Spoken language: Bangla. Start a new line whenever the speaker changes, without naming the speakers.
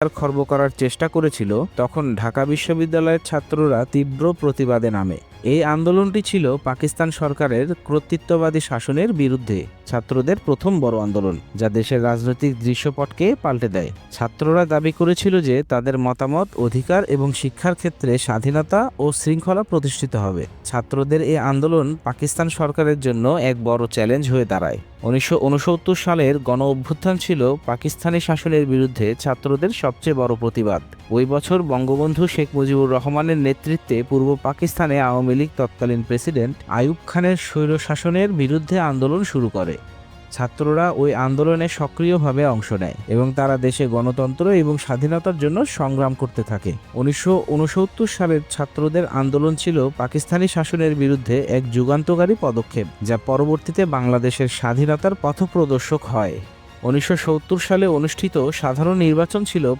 খর্ব করার চেষ্টা করেছিল তখন ঢাকা বিশ্ববিদ্যালয়ের ছাত্ররা তীব্র প্রতিবাদে নামে। এই আন্দোলনটি ছিল পাকিস্তান সরকারের কর্তৃত্ববাদী শাসনের বিরুদ্ধে ছাত্রদের প্রথম বড় আন্দোলন, যা দেশের রাজনৈতিক দৃশ্যপটকে পাল্টে দেয়। ছাত্ররা দাবি করেছিল যে তাদের মতামত, অধিকার এবং শিক্ষার ক্ষেত্রে স্বাধীনতা ও শৃঙ্খলা প্রতিষ্ঠিত হবে। ছাত্রদের এই আন্দোলন পাকিস্তান সরকারের জন্য এক বড় চ্যালেঞ্জ হয়ে দাঁড়ায়। উনিশশো উনসত্তর সালের গণ অভ্যুত্থান ছিল পাকিস্তানি শাসনের বিরুদ্ধে ছাত্রদের সবচেয়ে বড় প্রতিবাদ। ওই বছর বঙ্গবন্ধু শেখ মুজিবুর রহমানের নেতৃত্বে পূর্ব পাকিস্তানে আওয়ামী লীগ তৎকালীন প্রেসিডেন্ট আইয়ুব খানের স্বৈর শাসনের বিরুদ্ধে আন্দোলন শুরু করে। ছাত্ররা ওই আন্দোলনে সক্রিয়ভাবে অংশ নেয় এবং তারা দেশে গণতন্ত্র এবং স্বাধীনতার জন্য সংগ্রাম করতে থাকে। উনিশশো উনসত্তর সালের ছাত্রদের আন্দোলন ছিল পাকিস্তানি শাসনের বিরুদ্ধে এক যুগান্তকারী পদক্ষেপ, যা পরবর্তীতে বাংলাদেশের স্বাধীনতার পথপ্রদর্শক হয়। উনিশশো সত্তর সালে অনুষ্ঠিত সাধারণ নির্বাচন ছিল